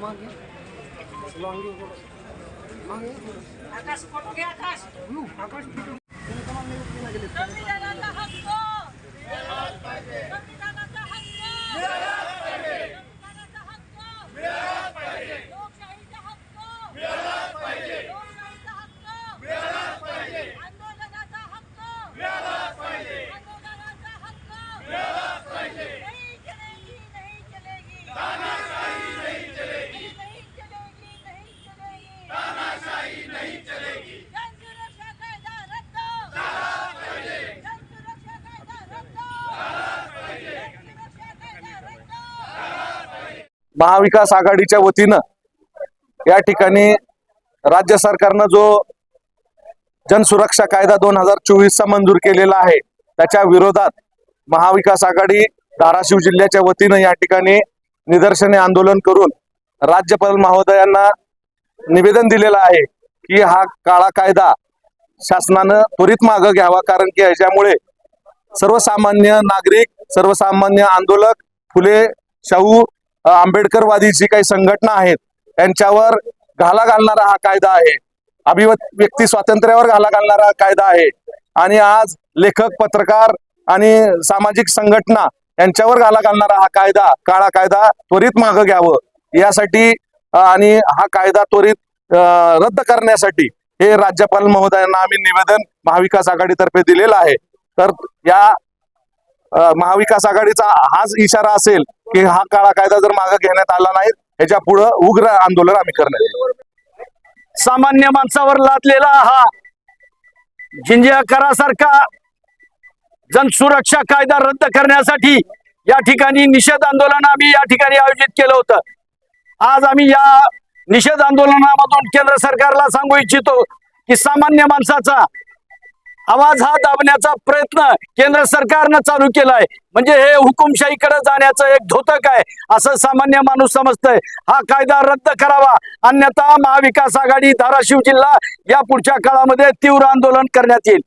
માંગે લોંગી માંગે આકાશ ફોટો કે આકાશ આકાશ ફોટો તમે તમારે महाविकास आघाडीच्या वतीनं या ठिकाणी राज्य सरकारनं जो जनसुरक्षा कायदा दोन हजार चोवीसचा मंजूर केलेला आहे त्याच्या विरोधात महाविकास आघाडी धाराशिव जिल्ह्याच्या वतीनं या ठिकाणी निदर्शने आंदोलन करून राज्यपाल महोदयांना निवेदन दिलेलं आहे की हा काळा कायदा शासनानं त्वरित मागं घ्यावा कारण की याच्यामुळे सर्वसामान्य नागरिक सर्वसामान्य आंदोलक फुले शाहू आंबेडकरवादी जी काही संघटना आहेत त्यांच्यावर घाला घालणारा हा कायदा आहे. अभिवत व्यक्ती स्वातंत्र्यावर घाला घालणारा हा कायदा आहे. आणि आज लेखक पत्रकार आणि सामाजिक संघटना यांच्यावर घाला घालणारा हा कायदा काळा कायदा त्वरित मागं घ्यावं. यासाठी आणि हा कायदा त्वरित रद्द करण्यासाठी हे राज्यपाल महोदयांना आम्ही निवेदन महाविकास आघाडीतर्फे दिलेलं आहे. तर या महाविकास आघाडीचा हाच इशारा असेल की हा काळा कायदा जर मागे घेण्यात आला नाही ह्याच्या पुढं उग्र आंदोलन आम्ही करण्यात सामान्य माणसावर लादलेला हा जिंजिया करासारखा जनसुरक्षा कायदा रद्द करण्यासाठी या ठिकाणी निषेध आंदोलन आम्ही या ठिकाणी आयोजित केलं होतं. आज आम्ही या निषेध आंदोलनामधून केंद्र सरकारला सांगू इच्छितो की सामान्य माणसाचा आवाज हा दाबण्याचा प्रयत्न केंद्र सरकारनं चालू केलाय. म्हणजे हे हुकुमशाहीकडे जाण्याचं एक धोतक आहे असं सामान्य माणूस समजतंय. हा कायदा रद्द करावा. अन्यथा महाविकास आघाडी धाराशिव जिल्हा या पुढच्या काळामध्ये तीव्र आंदोलन करण्यात येईल.